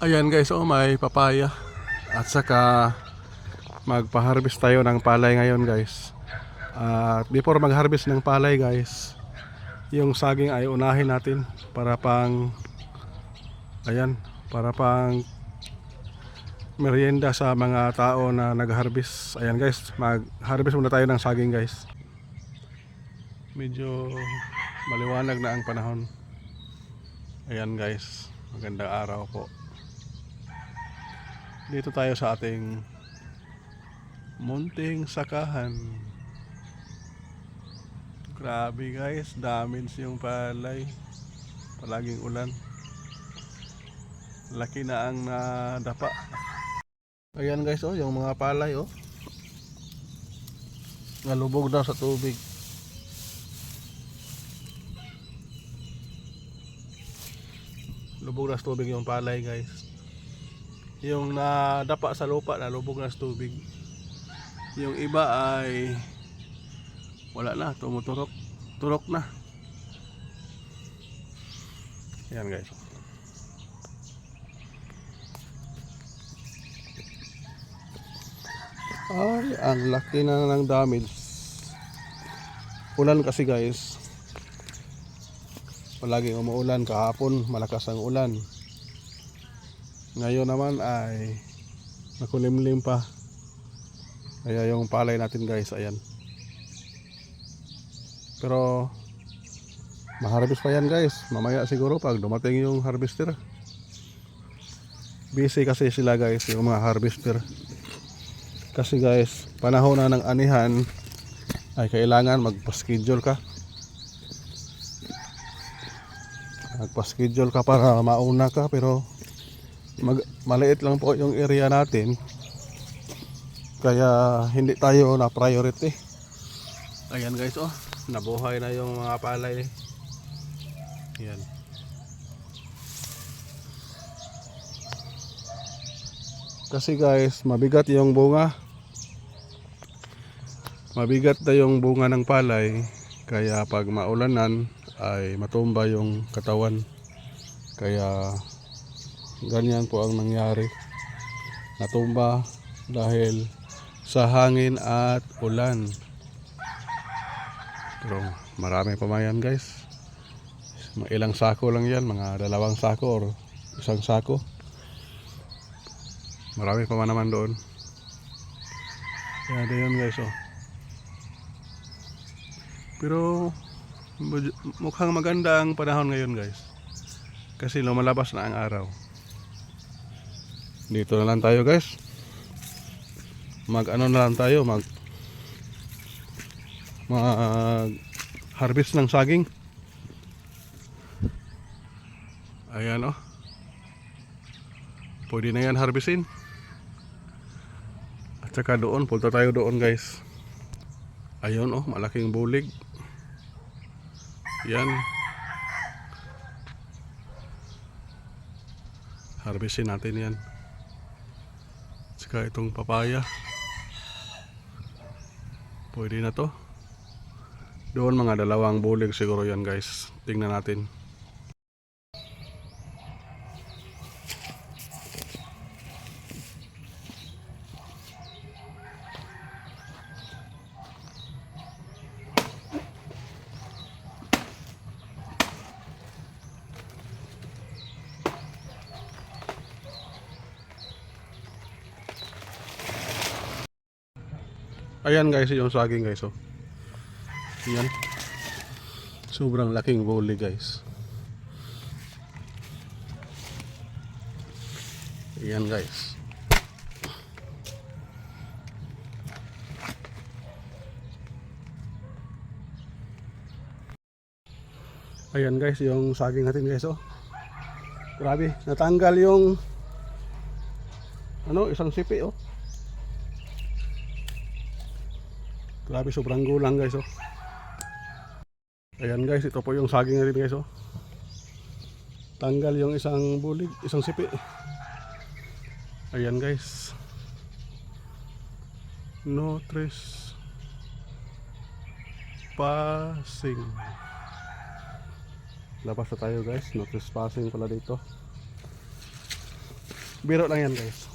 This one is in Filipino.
Ayan guys, oh may papaya. At saka magpa-harvest tayo ng palay ngayon guys. At before mag-harvest ng palay guys, yung saging ay unahin natin para pang ayan, para pang merienda sa mga tao na nag-harvest. Ayan guys, mag-harvest muna tayo ng saging guys. Medyo maliwanag na ang panahon. Ayan guys, magandang araw po. Dito tayo sa ating munting sakahan. Grabe guys, damage yung palay. Palaging ulan. Laki na ang nadapa. Ayan guys, oh, yung mga palay, oh. Nalubog na sa tubig. Lubog na sa tubig yung palay guys. Yung nadapa sa lupa, nalubog na sa tubig. Yung iba ay wala na, tumuturok. Turok na. Yan guys. Ay, ang laki na ng damage. Ulan kasi guys. Palaging umuulan kahapon, malakas ang ulan. Ngayon naman ay nakulimlim pa. Kaya yung palay natin guys, ayan. Pero maharvest pa yan guys. Mamaya siguro pag dumating yung harvester. Busy kasi sila guys, yung mga harvester. Kasi guys, panahon na ng anihan ay kailangan magpa-schedule ka. Magpa-schedule ka para mauna ka pero mag, maliit lang po yung area natin. Kaya hindi tayo na priority. Ayan guys oh, nabuhay na yung mga palay. Yan. Kasi guys, mabigat yung bunga. Mabigat na yung bunga ng palay. Kaya pag maulanan ay matumba yung katawan. Kaya ganyan po ang nangyari. Natumba dahil sa hangin at ulan. Pero marami pa yan guys. Ilang sako lang yan, mga dalawang sako or isang sako. Marami pa man naman doon. Kaya yun guys oh. Pero mukhang maganda ang panahon ngayon guys. Kasi lumalabas na ang araw. Dito na lang tayo guys. Mag ano na lang tayo, mag mag harvest ng saging. Ayan oh. Pwede na yan harvestin. At saka doon, punta tayo doon guys. Ayun oh, malaking bulig. Yan. Harvestin natin yan. Saka itong papaya. Pwede na to. Doon mga dalawang bulig siguro yan guys. Tingnan natin. Ayan guys, yung saging guys oh. Ayan. Sobrang laking bowli guys. Ayan guys. Ayan guys, yung saging natin guys oh. Grabe, natanggal yung ano, isang sipi oh. Grabe, sobrang gulang guys oh. Ayan guys, ito po yung saging natin guys oh. Tanggal yung isang bulig, isang sipi. Ayan guys. No tres passing. Labas na tayo guys, no trespassing pala dito. Biro lang yan guys.